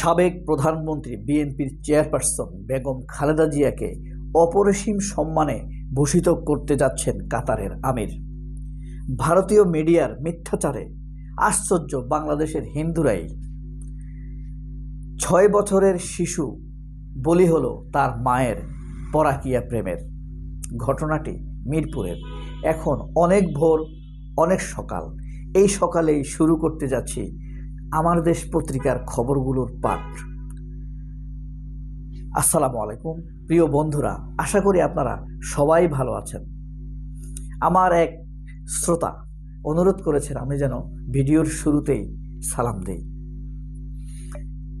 সাবেক প্রধানমন্ত্রী বিএনপির চেয়ারপারসন বেগম খালেদা জিয়াকে অপরিসীম সম্মানে ভূষিত করতে যাচ্ছেন কাতারের আমির। ভারতীয় মিডিয়ার মিথ্যাচারে আশ্চর্য বাংলাদেশের হিন্দুরাই। ছয় বছরের শিশু বলি হলো তার মায়ের পরাকিয়া প্রেমের। ঘটনাটি মিরপুরের। এখন অনেক ভোর, অনেক সকাল। এই সকালেই শুরু করতে যাচ্ছি আমার দেশ পত্রিকার খবরগুলোর পাঠ। আসসালামু আলাইকুম। প্রিয় বন্ধুরা, আশা করি আপনারা সবাই ভালো আছেন। আমার এক শ্রোতা অনুরোধ করেছেন আমি যেন ভিডিওর শুরুতেই সালাম দেই।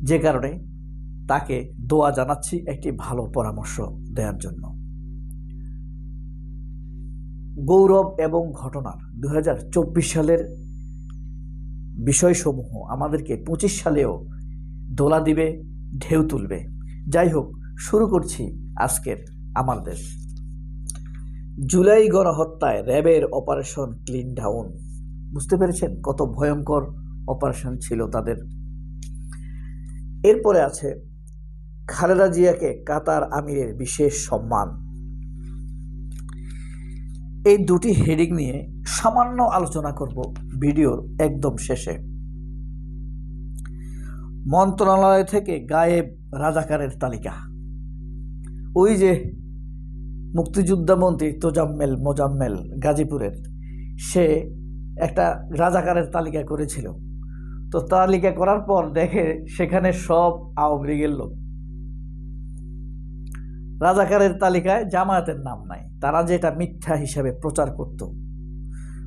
যে কারণে তাকে দোয়া জানাচ্ছি একটি ভালো পরামর্শ দেওয়ার জন্য। গৌরব এবং ঘটনার দু হাজার চব্বিশ সালের বিষয়সমূহ আমাদেরকে পঁচিশ সালেও দোলা দিবে, ঢেউ তুলবে। যাই হোক, শুরু করছি আজকের আমার দেশ জুলাই গণহত্যায় র্যাবের অপারেশন ক্লিন ডাউন। বুঝতে পেরেছেন কত ভয়ঙ্কর অপারেশন ছিল তাদের? এরপরে আছে খালেদা জিয়াকে কাতার আমিরের বিশেষ সম্মান। এই দুটি হেডিং নিয়ে সামান্য আলোচনা করব ভিডিওর একদম শেষে। মন্ত্রণালয় থেকে গায়েব রাজাকারের তালিকা। ওই যে মুক্তিযোদ্ধামন্ত্রী তোজাম্মেল মোজাম্মেল গাজীপুরের, সে একটা রাজাকারের তালিকা করেছিল। তো তালিকা করার পর দেখে সেখানে সব আওয়ামী লীগের লোক। রাজাকারের তালিকায় জামায়াতের নাম নাই। তারা যেটা মিথ্যা হিসাবে প্রচার করত,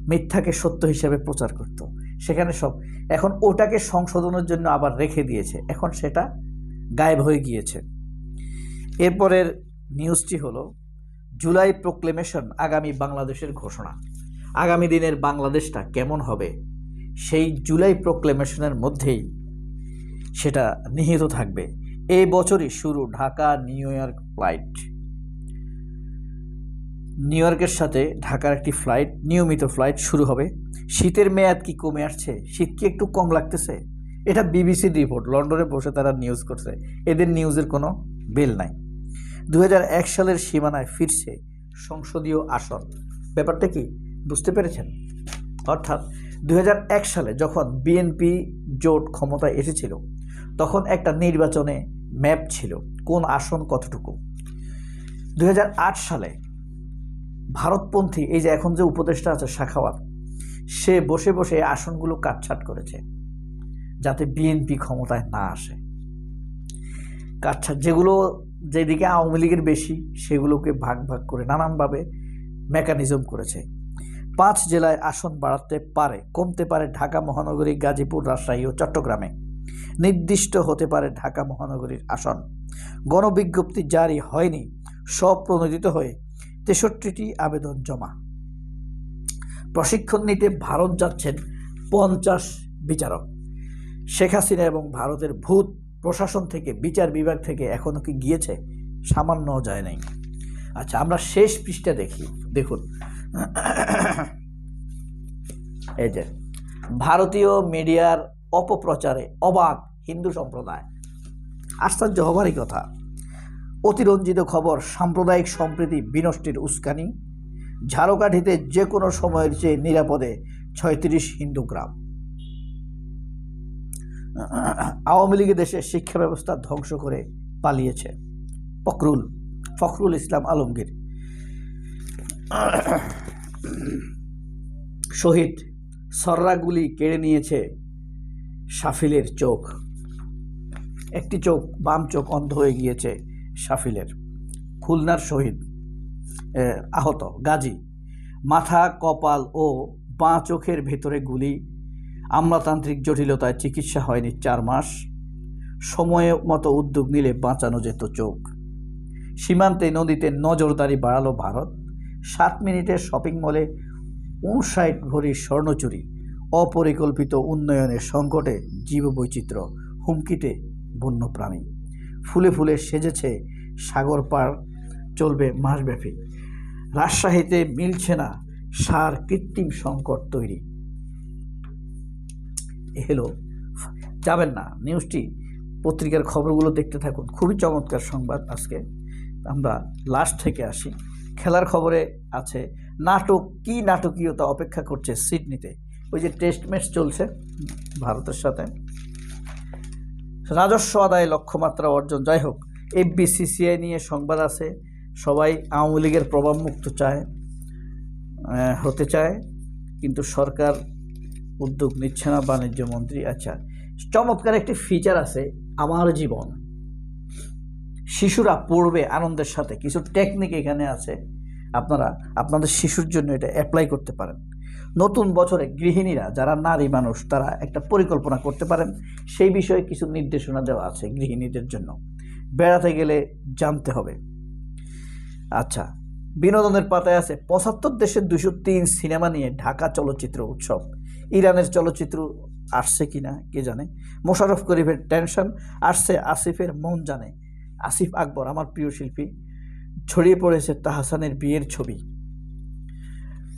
মিথ্যাকে সত্য হিসাবে প্রচার করত, সেখানে সব, এখন ওটাকে সংশোধনের জন্য আবার রেখে দিয়েছে। এখন সেটা গায়েব হয়ে গিয়েছে। এরপরের নিউজটি হলো, জুলাই প্রোক্লেমেশন আগামী বাংলাদেশের ঘোষণা। আগামী দিনের বাংলাদেশটা কেমন হবে, সেই জুলাই প্রোক্লেমেশনের মধ্যেই সেটা নিহিত থাকবে। এই বছরই শুরু ঢাকা নিউ ইয়র্ক ফ্লাইট। নিউ ইয়র্কের সাথে ঢাকার একটি ফ্লাইট, নিয়মিত ফ্লাইট শুরু হবে। শীতের মেয়াদ কি কমে আসছে? শীত কি একটু কম লাগতেছে? এটা বিবিসির রিপোর্ট। লন্ডনে বসে তারা নিউজ করছে। এদের নিউজের কোনো বেল নাই। দু হাজার এক সালের সীমানায় ফিরছে সংসদীয় আসন। ব্যাপারটা কি বুঝতে পেরেছেন? অর্থাৎ দু হাজার এক সালে যখন বিএনপি জোট ক্ষমতায় এসেছিল তখন একটা নির্বাচনে ম্যাপ ছিল, কোন আসন কতটুকু। দুই হাজার আট সালে ভারতপন্থী, এই যে এখন যে উপদেষ্টা আছে শাখাওয়াত, সে বসে বসে আসনগুলো কাটছাট করেছে, যাতে বিএনপি ক্ষমতায় না আসে। কাটছাট যেগুলো যেদিকে আওয়ামী লীগের বেশি, সেগুলোকে ভাগ ভাগ করে নানানভাবে মেকানিজম করেছে। পাঁচ জেলায় আসন বাড়াতে পারে, কমতে পারে ঢাকা, মহানগরী, গাজীপুর, রাজশাহী ও চট্টগ্রামে। নির্দিষ্ট হতে পারে ঢাকা মহানগরীর আসন। গণবিজ্ঞপ্তি জারি হয়নি। সব প্রণোদিত হয়ে তেষট্টিটি আবেদন জমা। প্রশিক্ষণ নিতে ভারত যাচ্ছেন পঞ্চাশ বিচারক। শেখ হাসিনা এবং ভারতের ভূত প্রশাসন থেকে, বিচার বিভাগ থেকে এখনও কি গিয়েছে সামান্য যায় নাই। আচ্ছা আমরা শেষ পৃষ্ঠা দেখি, দেখুন। এই যে, ভারতীয় মিডিয়ার অপপ্রচারে অবাক হিন্দু সম্প্রদায়। আশ্চর্য হবারই কথা। অতিরঞ্জিত খবর, সাম্প্রদায়িক সম্প্রীতি বিনষ্টের উস্কানি, ঝাড়কাঠিতে যে কোনো সময়ের চেয়ে নিরাপদে ছয়ত্রিশ হিন্দু গ্রাম। আওয়ামী লীগের দেশে শিক্ষা ব্যবস্থা ধ্বংস করে পালিয়েছে ফখরুল ফখরুল ইসলাম আলমগীর। শহীদ সর্রাগুলি কেড়ে নিয়েছে সাফিলের চোখ। একটি চোখ, বাম চোখ অন্ধ হয়ে গিয়েছে সাফিলের খুলনার শহীদ আহত, গাজী। মাথা, কপাল ও বাঁ চোখের ভেতরে গুলি, আমলাতান্ত্রিক জটিলতায় চিকিৎসা হয়নি চার মাস। সময়ে মতো উদ্যোগ নিলে বাঁচানো যেত চোখ। সীমান্তে, নদীতে নজরদারি বাড়ালো ভারত। সাত মিনিটের শপিং মলে উনষাট ভরি স্বর্ণচুরি অপরিকল্পিত উন্নয়নের সংকটে জীববৈচিত্র্য, হুমকিতে বন্যপ্রাণী। ফুলে ফুলে সেজেছে সাগর পার, চলবে মাসব্যাপী। রাজশাহীতে মিলছে না সার কৃত্রিম সংকট তৈরি। হলো যাবেন না। নিউজটি, পত্রিকার খবরগুলো দেখতে থাকুন। খুবই চমৎকার সংবাদ আজকে। আমরা লাস্ট থেকে আসি। খেলার খবরে আছে, নাটক, কি নাটকীয়তা অপেক্ষা করছে সিডনিতে? ওই যে টেস্ট ম্যাচ চলছে ভারতের সাথে। রাজস্ব আদায় লক্ষ্যমাত্রা অর্জন, যাই হোক এফবিসিসিআই নিয়ে সংবাদ আছে, সবাই আওয়ামী লীগের প্রভাবমুক্ত চায় হতে চায়, কিন্তু সরকার উদ্যোগ নিচ্ছে না, বাণিজ্য মন্ত্রী আচ্ছা চমৎকার একটি ফিচার আছে, আমার জীবন। শিশুরা পড়বে আনন্দের সাথে, কিছু টেকনিক এখানে আছে আপনারা আপনাদের শিশুর জন্য এটা অ্যাপ্লাই করতে পারেন। নতুন বছরে গৃহিণীরা যারা নারী মানুষ, তারা একটা পরিকল্পনা করতে পারেন। সেই বিষয়ে কিছু নির্দেশনা দেওয়া আছে গৃহিণীদের জন্য। বেড়াতে গেলে জানতে হবে। আচ্ছা বিনোদনের পাতায় আছে, পঁচাত্তর দেশের দুশো তিন সিনেমা নিয়ে ঢাকা চলচ্চিত্র উৎসব। ইরানের চলচ্চিত্র আসছে কি না কে জানে? মোশারফ করিফের টেনশন, আসছে আসিফের মন জানে। আসিফ আকবর, আমার প্রিয় শিল্পী ছড়িয়ে পড়েছে তাহসানের বিয়ের ছবি।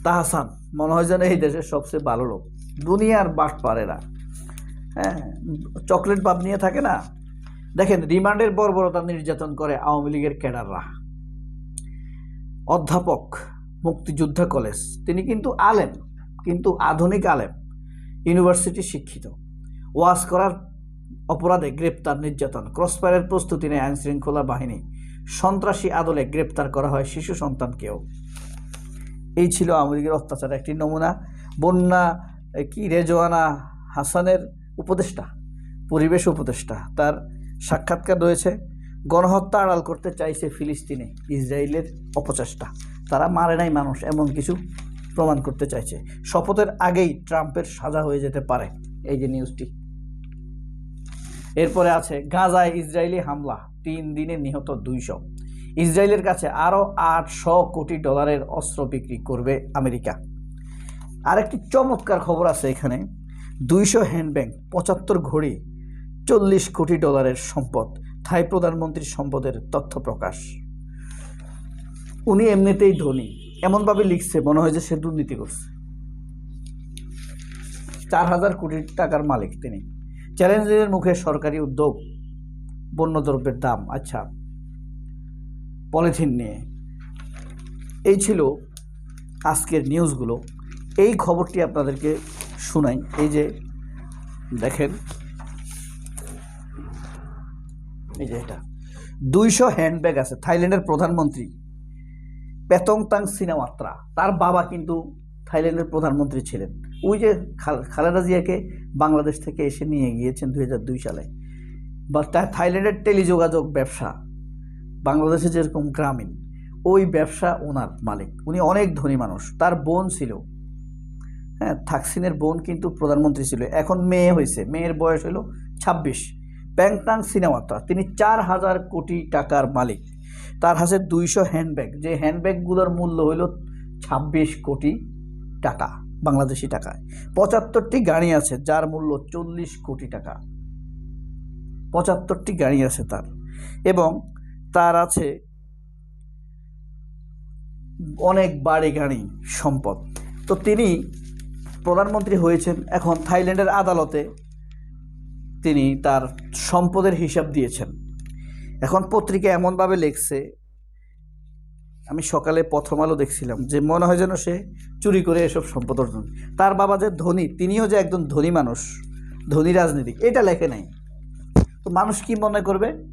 তাহসান, মনে হয় যেন এই দেশের সবচেয়ে ভালো লোক। দুনিয়ার বাস পারেরা হ্যাঁ চকলেট বাপ নিয়ে থাকে না? দেখেন, রিমান্ডের বর্বরতা নির্যাতন করে আওয়ামী লীগের ক্যাডাররা। অধ্যাপক, মুক্তিযোদ্ধা কলেজ, তিনি কিন্তু আলেম, কিন্তু আধুনিক আলেম, ইউনিভার্সিটি শিক্ষিত। ওয়াজ করার অপরাধে গ্রেপ্তার নির্যাতন, ক্রসফায়ারের প্রস্তুতি নেয় আইনশৃঙ্খলা বাহিনী। সন্ত্রাসী আদলে গ্রেপ্তার করা হয় শিশু সন্তানকেও। এই ছিল আওয়ামী লীগের একটি নমুনা। বন্যা কি, রেজওয়ানা হাসানের উপদেষ্টা, পরিবেশ উপদেষ্টা, তার সাক্ষাৎকার রয়েছে। গণহত্যা আড়াল করতে চাইছে ফিলিস্তিনে, ইসরায়েলের অপচেষ্টা। তারা মারে নাই মানুষ, এমন কিছু প্রমাণ করতে চাইছে। শপথের আগেই ট্রাম্পের সাজা হয়ে যেতে পারে। এই যে নিউজটি। এরপরে আছে গাজায় ইসরায়েলি হামলা। তিন দিনে নিহত দুইশো। ইসরায়েলের কাছে আরও আটশো কোটি ডলারের অস্ত্র বিক্রি করবে আমেরিকা। আরেকটি চমৎকার খবর আছে এখানে। দুইশো হ্যান্ডব্যাগ, পঁচাত্তর ঘড়ি, চল্লিশ কোটি ডলারের সম্পদ। থাই প্রধানমন্ত্রীর সম্পদের তথ্য প্রকাশ। উনি এমনিতেই ধনী। এমনভাবে লিখছে, মনে হয় যে সে দুর্নীতি করছে। চার হাজার কোটি টাকার মালিক তিনি। চ্যালেঞ্জের মুখে সরকারি উদ্যোগ। পণ্যদ্রব্যের দাম আচ্ছা। পলিথিন নিয়ে। এই ছিল আজকের নিউজগুলো। এই খবরটি আপনাদেরকে শোনাই। এই যে দেখেন, এই যে এটা। দুইশো হ্যান্ডব্যাগ আছে, থাইল্যান্ডের প্রধানমন্ত্রী। পেতংতাং সিনেমাত্রা তার বাবা কিন্তু থাইল্যান্ডের প্রধানমন্ত্রী ছিলেন। ওই যে খাল- খালেদা জিয়াকে বাংলাদেশ থেকে এসে নিয়ে গিয়েছেন দুই হাজার দুই সালে। বা থাইল্যান্ডের টেলিযোগাযোগ ব্যবসা বাংলাদেশে যেরকম গ্রামীণ, ওই ব্যবসা ওনার মালিক। উনি অনেক ধনী মানুষ, তার বোন ছিল। হ্যাঁ থাকসিনের বোন কিন্তু প্রধানমন্ত্রী ছিল। এখন মেয়ে হয়েছে। মেয়ের বয়স হলো ছাব্বিশ। প্যাংটাং সিনেমাত্রা তিনি চার হাজার কোটি টাকার মালিক। তার হাতে দুইশো হ্যান্ডব্যাগ। যে হ্যান্ডব্যাগগুলোর মূল্য হইল ছাব্বিশ কোটি টাকা, বাংলাদেশি টাকায়। পঁচাত্তরটি গাড়ি আছে, যার মূল্য চল্লিশ কোটি টাকা। পঁচাত্তরটি গাড়ি আছে তার। এবং তার আছে অনেক বাড়ি গাড়ি সম্পদ। তো তিনি প্রধানমন্ত্রী হয়েছেন এখন থাইল্যান্ডের আদালতে। তিনি তার সম্পদের হিসাব দিয়েছেন। এখন পত্রিকা এমনভাবে লিখছে, আমি সকালে প্রথম আলো দেখছিলাম, যে মনে হয় যেন সে চুরি করে এসব সম্পদ অর্জন। তার বাবা যে ধনী, তিনিও যে একজন ধনী মানুষ, ধনী রাজনীতিক, এটা লেখে নাই। তো মানুষ কি মনে করবে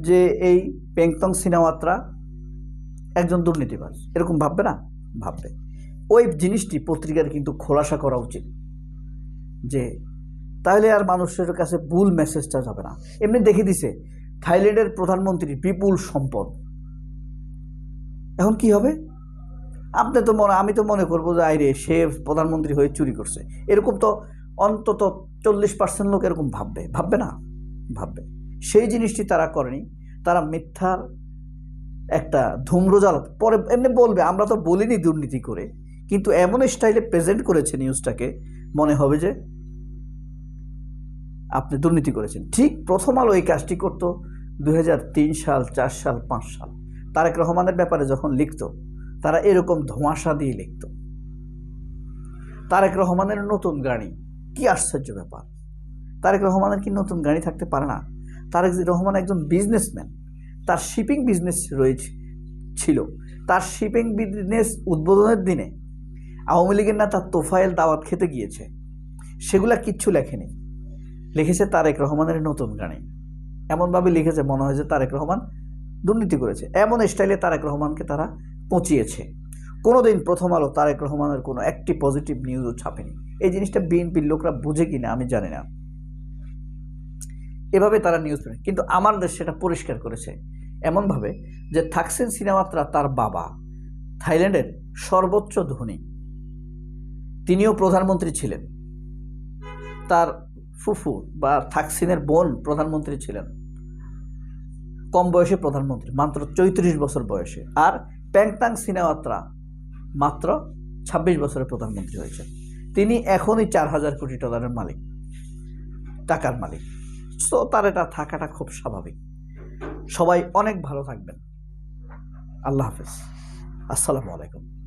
যে এই পেংতং সিনেমাত্রা একজন দুর্নীতিবাজ? এরকম ভাববে না? ভাববে। ওই জিনিসটি পত্রিকার কিন্তু খোলাসা করা উচিত যে তাহলে আর মানুষের কাছে ভুল মেসেজটা যাবে না। এমনি দেখে দিছে, থাইল্যান্ডের প্রধানমন্ত্রী বিপুল সম্পদ। এখন কি হবে? আপনি তো মনে, আমি তো মনে করব যে, আইরে, সে প্রধানমন্ত্রী হয়ে চুরি করছে। এরকম তো অন্তত চল্লিশ পার্সেন্ট লোক এরকম ভাববে। ভাববে না? সেই জিনিসটি তারা করেনি। তারা মিথ্যার একটা ধূম্রজাল, পরে এমনি বলবে, আমরা তো বলিনি দুর্নীতি করে, কিন্তু এমন স্টাইলে প্রেজেন্ট করেছে নিউজটাকে, মনে হবে যে আপনি দুর্নীতি করেছেন। ঠিক প্রথম আলো এই কাজটি করতো দুই হাজার তিন সাল, চার সাল, পাঁচ সাল। তারেক রহমানের ব্যাপারে যখন লিখতো, তারা এরকম ধোঁয়াশা দিয়ে লিখত। তারেক রহমানের নতুন গাড়ি, কি আশ্চর্য ব্যাপার। তারেক রহমানের কি নতুন গাড়ি থাকতে পারে না? তারেক রহমান একজন বিজনেসম্যান তার শিপিং বিজনেস রয়েছে, ছিল। তার শিপিং বিজনেস উদ্বোধনের দিনে আওয়ামী লীগের না তার তোফায়েল দাওয়াত খেতে গিয়েছে। সেগুলা কিচ্ছু লেখেনি। লিখেছে তারেক রহমানের নতুন গানে এমনভাবে লিখেছে, মনে হয় যে তারেক রহমান দুর্নীতি করেছে। এমন স্টাইলে তারেক রহমানকে তারা পচিয়েছে। কোনোদিন প্রথম আলো তারেক রহমানের কোনো একটি পজিটিভ নিউজও ছাপেনি। এই জিনিসটা বিএনপির লোকরা বুঝে কিনা আমি জানি না। এভাবে তারা নিউজ পেন কিন্তু আমার দেশ সেটা পরিষ্কার করেছে। এমনভাবে যে থাকসিন সিনেমাত্রা তার বাবা, থাইল্যান্ডের সর্বোচ্চ ধনী। তিনিও প্রধানমন্ত্রী ছিলেন। তার ফুফু বা থাকসিনের বোন প্রধানমন্ত্রী ছিলেন। কম বয়সে প্রধানমন্ত্রী, মাত্র চৌত্রিশ বছর বয়সে। আর প্যাংতাং সিনেমাত্রা মাত্র ছাব্বিশ বছরের প্রধানমন্ত্রী হয়েছে তিনি এখনই চার হাজার কোটি ডলারের মালিক, টাকার মালিক। তো তার এটা থাকাটা খুব স্বাভাবিক। সবাই অনেক ভালো থাকবেন। আল্লাহ হাফেজ। আসসালামু আলাইকুম।